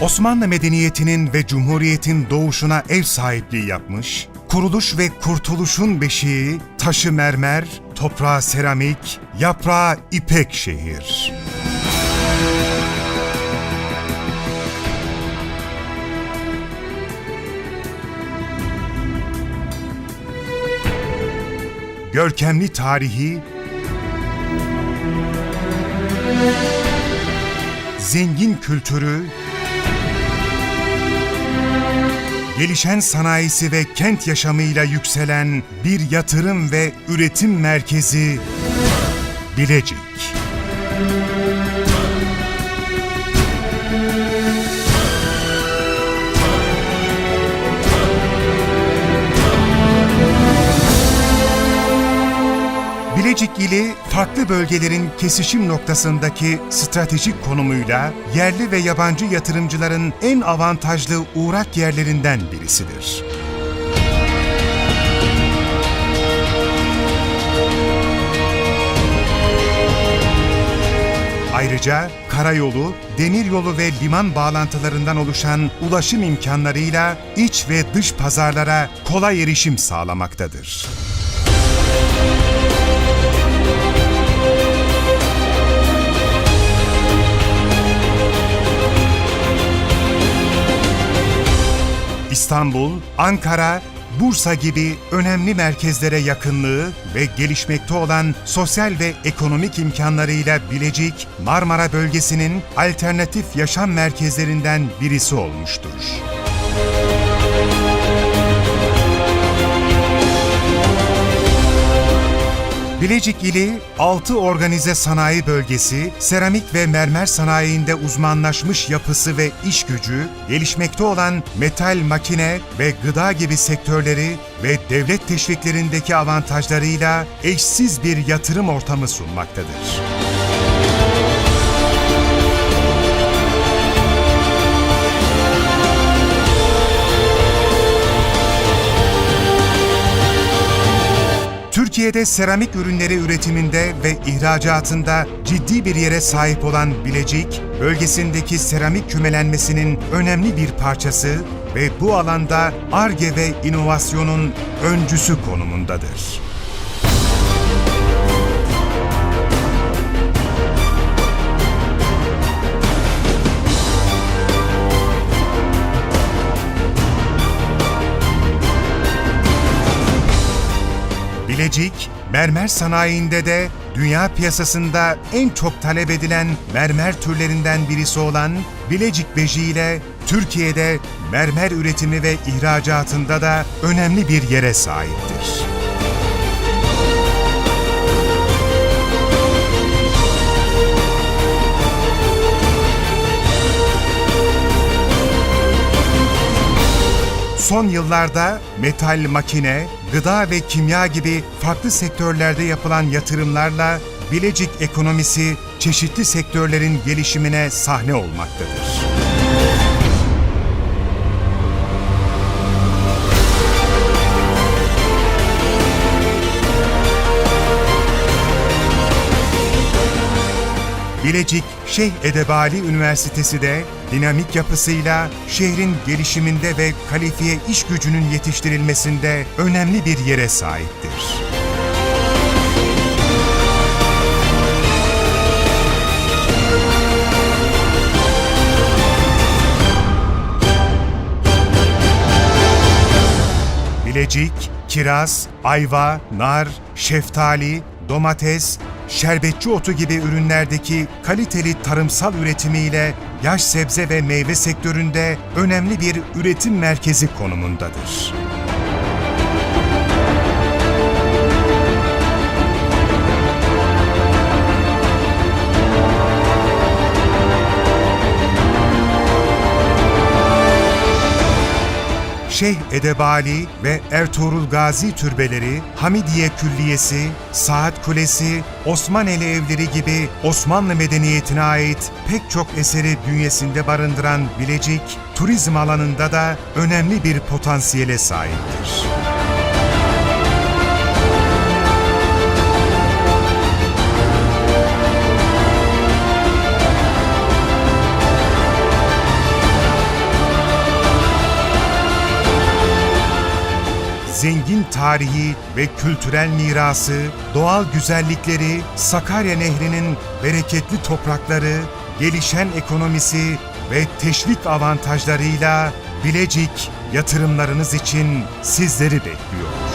Osmanlı medeniyetinin ve Cumhuriyet'in doğuşuna ev sahipliği yapmış, kuruluş ve kurtuluşun beşiği, taşı mermer, toprağı seramik, yaprağı ipek şehir. Görkemli tarihi, zengin kültürü, gelişen sanayisi ve kent yaşamıyla yükselen bir yatırım ve üretim merkezi Bilecik. Bilecik ili farklı bölgelerin kesişim noktasındaki stratejik konumuyla yerli ve yabancı yatırımcıların en avantajlı uğrak yerlerinden birisidir. Ayrıca karayolu, demiryolu ve liman bağlantılarından oluşan ulaşım imkanlarıyla iç ve dış pazarlara kolay erişim sağlamaktadır. İstanbul, Ankara, Bursa gibi önemli merkezlere yakınlığı ve gelişmekte olan sosyal ve ekonomik imkanlarıyla Bilecik, Marmara bölgesinin alternatif yaşam merkezlerinden birisi olmuştur. Bilecik ili 6 organize sanayi bölgesi, seramik ve mermer sanayinde uzmanlaşmış yapısı ve iş gücü, gelişmekte olan metal, makine ve gıda gibi sektörleri ve devlet teşviklerindeki avantajlarıyla eşsiz bir yatırım ortamı sunmaktadır. Türkiye'de seramik ürünleri üretiminde ve ihracatında ciddi bir yere sahip olan Bilecik, bölgesindeki seramik kümelenmesinin önemli bir parçası ve bu alanda ARGE ve inovasyonun öncüsü konumundadır. Bilecik, mermer sanayinde de dünya piyasasında en çok talep edilen mermer türlerinden birisi olan Bilecik beji ile Türkiye'de mermer üretimi ve ihracatında da önemli bir yere sahiptir. Son yıllarda metal, makine, gıda ve kimya gibi farklı sektörlerde yapılan yatırımlarla Bilecik ekonomisi çeşitli sektörlerin gelişimine sahne olmaktadır. Bilecik Şeyh Edebali Üniversitesi de dinamik yapısıyla şehrin gelişiminde ve kalifiye iş gücünün yetiştirilmesinde önemli bir yere sahiptir. Bilecik, kiraz, ayva, nar, şeftali, domates, şerbetçi otu gibi ürünlerdeki kaliteli tarımsal üretimiyle yaş sebze ve meyve sektöründe önemli bir üretim merkezi konumundadır. Şeyh Edebali ve Ertuğrul Gazi türbeleri, Hamidiye Külliyesi, Saat Kulesi, Osmaneli evleri gibi Osmanlı medeniyetine ait pek çok eseri bünyesinde barındıran Bilecik, turizm alanında da önemli bir potansiyele sahiptir. Zengin tarihi ve kültürel mirası, doğal güzellikleri, Sakarya Nehri'nin bereketli toprakları, gelişen ekonomisi ve teşvik avantajlarıyla Bilecik yatırımlarınız için sizleri bekliyor.